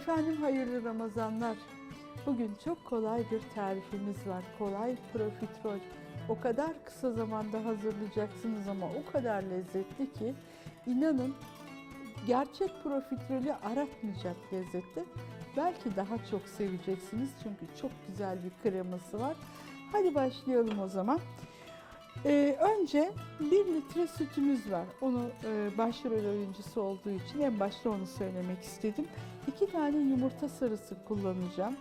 Efendim hayırlı Ramazanlar. Bugün çok kolay bir tarifimiz var. Kolay profiterol. O kadar kısa zamanda hazırlayacaksınız ama o kadar lezzetli ki inanın gerçek profiterolü aratmayacak lezzette. Belki daha çok seveceksiniz çünkü çok güzel bir kreması var. Hadi başlayalım o zaman. Ee, önce 1 litre sütümüz var. Onu e, başrol oyuncusu olduğu için en başta onu söylemek istedim. 2 tane yumurta sarısı kullanacağım.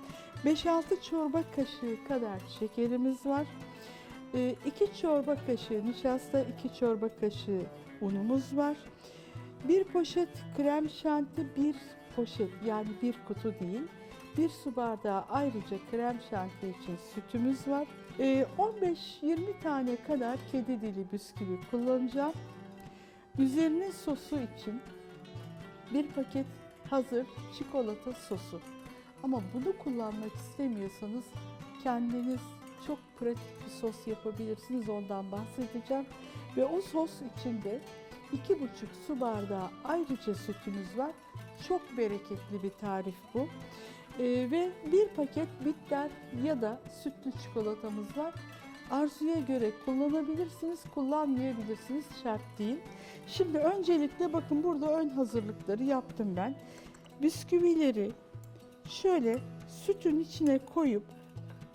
5-6 çorba kaşığı kadar şekerimiz var. 2 çorba kaşığı nişasta, 2 çorba kaşığı unumuz var. 1 poşet krem şanti, 1 poşet yani bir kutu değil. 1 su bardağı ayrıca krem şanti için sütümüz var. Ee, 15-20 tane kadar kedi dili bisküvi kullanacağım. Üzerine sosu için bir paket hazır çikolata sosu. Ama bunu kullanmak istemiyorsanız kendiniz çok pratik bir sos yapabilirsiniz. Ondan bahsedeceğim. Ve o sos içinde 2,5 su bardağı ayrıca sütümüz var. Çok bereketli bir tarif bu. Ee, ve bir paket bitter ya da sütlü çikolatamız var. Arzuya göre kullanabilirsiniz, kullanmayabilirsiniz şart değil. Şimdi öncelikle bakın burada ön hazırlıkları yaptım ben. Bisküvileri şöyle sütün içine koyup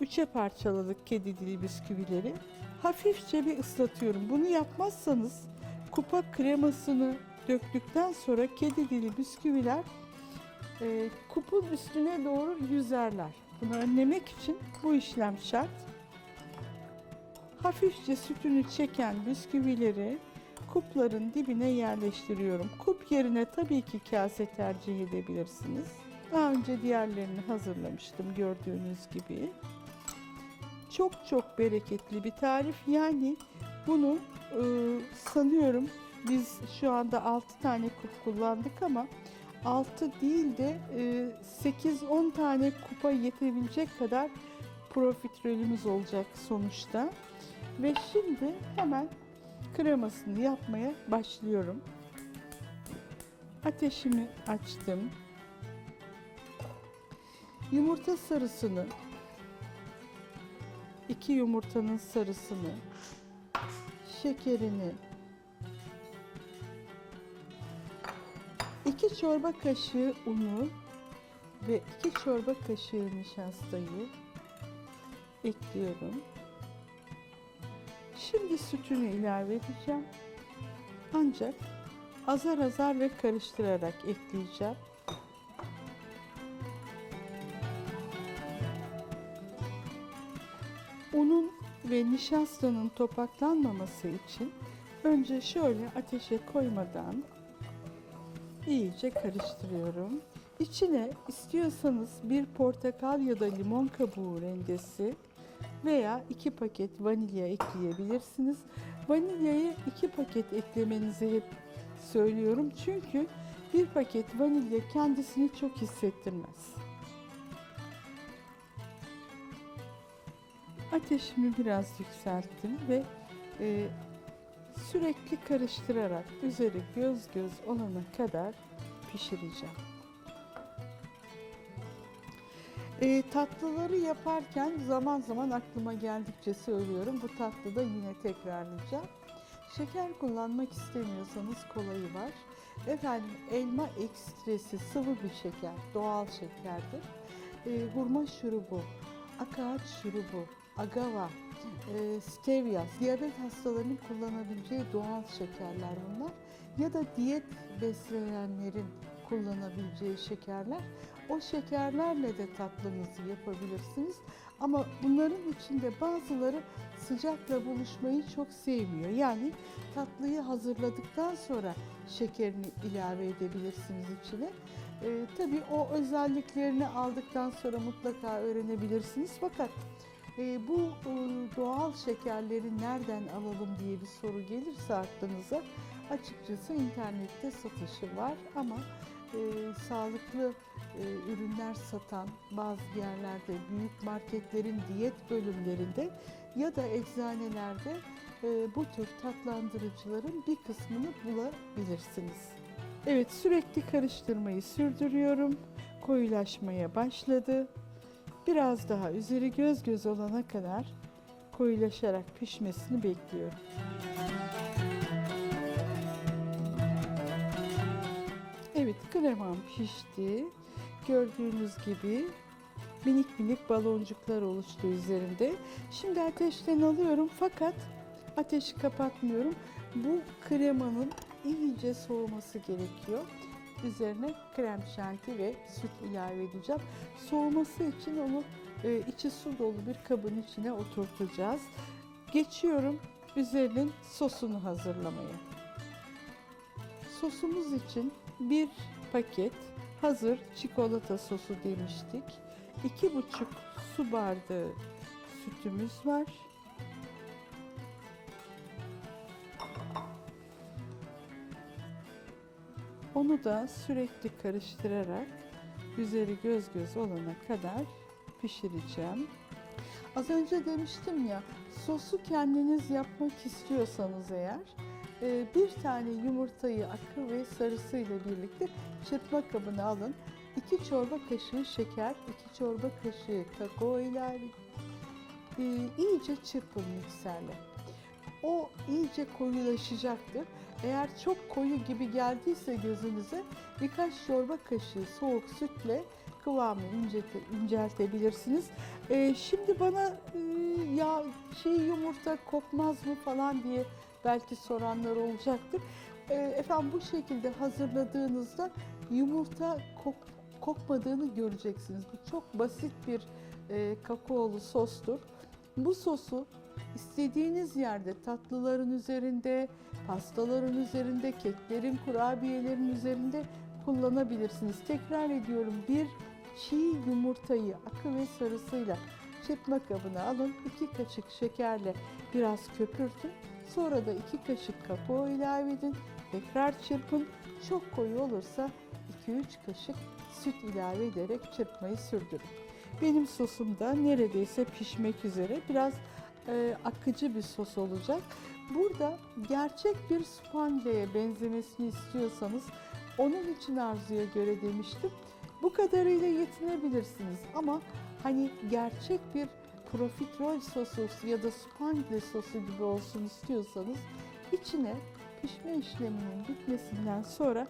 üçe parçaladık kedi dili bisküvileri. Hafifçe bir ıslatıyorum. Bunu yapmazsanız kupa kremasını döktükten sonra kedi dili bisküviler e, kupun üstüne doğru yüzerler. Bunu önlemek için bu işlem şart. Hafifçe sütünü çeken bisküvileri kupların dibine yerleştiriyorum. Kup yerine tabii ki kase tercih edebilirsiniz. Daha önce diğerlerini hazırlamıştım gördüğünüz gibi. Çok çok bereketli bir tarif. Yani bunu e, sanıyorum biz şu anda 6 tane kup kullandık ama 6 değil de e, 8-10 tane kupa yetebilecek kadar profiterolümüz olacak sonuçta. Ve şimdi hemen kremasını yapmaya başlıyorum. Ateşimi açtım. Yumurta sarısını, iki yumurtanın sarısını, şekerini, 2 çorba kaşığı unu ve 2 çorba kaşığı nişastayı ekliyorum. Şimdi sütünü ilave edeceğim. Ancak azar azar ve karıştırarak ekleyeceğim. Unun ve nişastanın topaklanmaması için önce şöyle ateşe koymadan iyice karıştırıyorum. İçine istiyorsanız bir portakal ya da limon kabuğu rendesi veya iki paket vanilya ekleyebilirsiniz. Vanilyayı iki paket eklemenizi hep söylüyorum çünkü bir paket vanilya kendisini çok hissettirmez. Ateşimi biraz yükselttim ve e, sürekli karıştırarak üzeri göz göz olana kadar pişireceğim. E, tatlıları yaparken zaman zaman aklıma geldikçe söylüyorum. Bu tatlıda yine tekrarlayacağım. Şeker kullanmak istemiyorsanız kolayı var. Efendim elma ekstresi sıvı bir şeker, doğal şekerdir. E, hurma şurubu, akaç şurubu, agava, e, stevia, diyabet hastalarının kullanabileceği doğal şekerler bunlar. Ya da diyet besleyenlerin kullanabileceği şekerler. O şekerlerle de tatlınızı yapabilirsiniz. Ama bunların içinde bazıları sıcakla buluşmayı çok sevmiyor. Yani tatlıyı hazırladıktan sonra şekerini ilave edebilirsiniz içine. Ee, tabii o özelliklerini aldıktan sonra mutlaka öğrenebilirsiniz. Fakat e, bu e, doğal şekerleri nereden alalım diye bir soru gelirse aklınıza açıkçası internette satışı var ama e, sağlıklı e, ürünler satan bazı yerlerde, büyük marketlerin diyet bölümlerinde ya da eczanelerde e, bu tür tatlandırıcıların bir kısmını bulabilirsiniz. Evet sürekli karıştırmayı sürdürüyorum. koyulaşmaya başladı. Biraz daha üzeri göz göz olana kadar koyulaşarak pişmesini bekliyorum. Evet kremam pişti. Gördüğünüz gibi minik minik baloncuklar oluştu üzerinde. Şimdi ateşten alıyorum fakat ateşi kapatmıyorum. Bu kremanın iyice soğuması gerekiyor. Üzerine krem şanti ve süt ilave edeceğim. Soğuması için onu e, içi su dolu bir kabın içine oturtacağız. Geçiyorum üzerinin sosunu hazırlamaya. Sosumuz için bir paket hazır çikolata sosu demiştik. İki buçuk su bardağı sütümüz var. Onu da sürekli karıştırarak üzeri göz göz olana kadar pişireceğim. Az önce demiştim ya sosu kendiniz yapmak istiyorsanız eğer e, bir tane yumurtayı akı ve sarısıyla birlikte çırpma kabına alın. 2 çorba kaşığı şeker, 2 çorba kaşığı kakao ilave e, iyice çırpın mikserle. O iyice koyulaşacaktır. Eğer çok koyu gibi geldiyse gözünüze birkaç çorba kaşığı soğuk sütle kıvamı incelte, inceltebilirsiniz. Ee, şimdi bana e, ya şey yumurta kokmaz mı falan diye belki soranlar olacaktır. Ee, efendim bu şekilde hazırladığınızda yumurta kok, kokmadığını göreceksiniz. Bu çok basit bir e, kakaolu sostur. Bu sosu istediğiniz yerde tatlıların üzerinde, pastaların üzerinde, keklerin, kurabiyelerin üzerinde kullanabilirsiniz. Tekrar ediyorum bir çiğ yumurtayı akı ve sarısıyla çırpma kabına alın. 2 kaşık şekerle biraz köpürtün. Sonra da 2 kaşık kakao ilave edin. Tekrar çırpın. Çok koyu olursa 2-3 kaşık süt ilave ederek çırpmayı sürdürün. Benim sosum da neredeyse pişmek üzere. Biraz e, akıcı bir sos olacak. Burada gerçek bir spangleye benzemesini istiyorsanız onun için arzuya göre demiştim. Bu kadarıyla yetinebilirsiniz ama hani gerçek bir profiterol sosu ya da spangle sosu gibi olsun istiyorsanız içine pişme işleminin bitmesinden sonra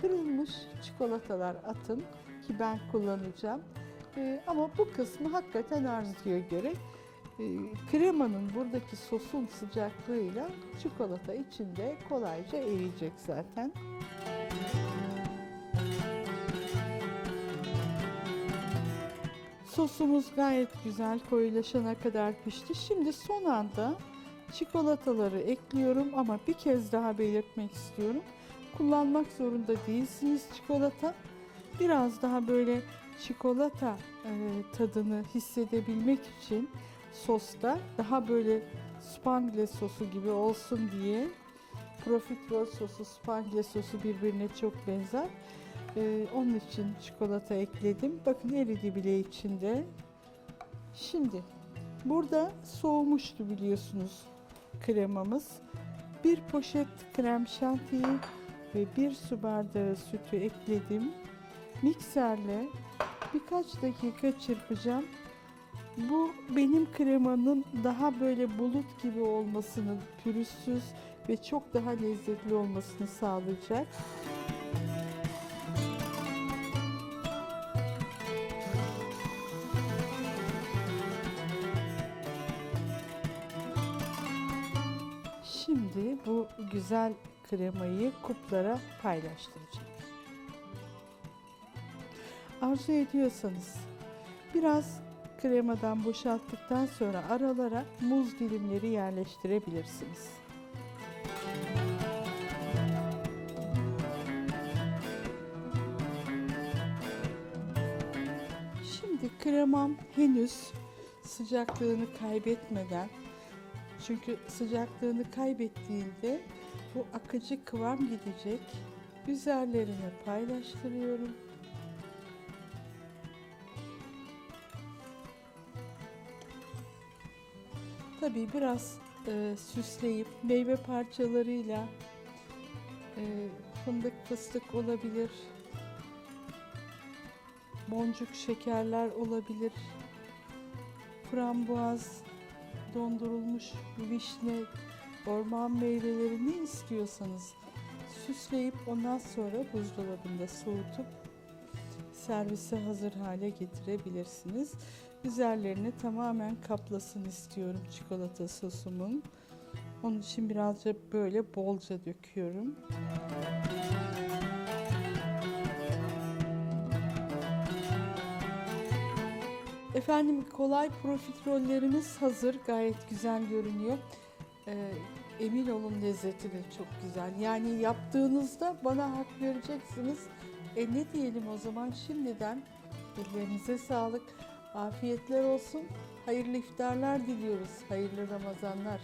kırılmış çikolatalar atın ki ben kullanacağım. Ee, ama bu kısmı hakikaten arzuya göre kremanın buradaki sosun sıcaklığıyla çikolata içinde kolayca eriyecek zaten. Sosumuz gayet güzel koyulaşana kadar pişti. Şimdi son anda çikolataları ekliyorum ama bir kez daha belirtmek istiyorum. Kullanmak zorunda değilsiniz çikolata. Biraz daha böyle çikolata e, tadını hissedebilmek için sosta daha böyle spangle sosu gibi olsun diye profiterol sosu, spangle sosu birbirine çok benzer. Ee, onun için çikolata ekledim. Bakın eridi bile içinde. Şimdi burada soğumuştu biliyorsunuz kremamız. Bir poşet krem şantiyi ve bir su bardağı sütü ekledim. Mikserle birkaç dakika çırpacağım. Bu benim kremanın daha böyle bulut gibi olmasını, pürüzsüz ve çok daha lezzetli olmasını sağlayacak. Şimdi bu güzel kremayı kuplara paylaştıracağım. Arzu ediyorsanız biraz kremadan boşalttıktan sonra aralara muz dilimleri yerleştirebilirsiniz. Şimdi kremam henüz sıcaklığını kaybetmeden çünkü sıcaklığını kaybettiğinde bu akıcı kıvam gidecek. Üzerlerine paylaştırıyorum. Tabii biraz e, süsleyip meyve parçalarıyla e, fındık fıstık olabilir. boncuk şekerler olabilir. Frambuaz, dondurulmuş vişne, orman meyveleri ne istiyorsanız süsleyip ondan sonra buzdolabında soğutup servise hazır hale getirebilirsiniz. Üzerlerini tamamen kaplasın istiyorum çikolata sosumun. Onun için birazcık böyle bolca döküyorum. Efendim kolay profiterollerimiz hazır. Gayet güzel görünüyor. Ee, emin olun lezzeti de çok güzel. Yani yaptığınızda bana hak vereceksiniz. E ne diyelim o zaman şimdiden ellerinize sağlık. Afiyetler olsun. Hayırlı iftarlar diliyoruz. Hayırlı Ramazanlar.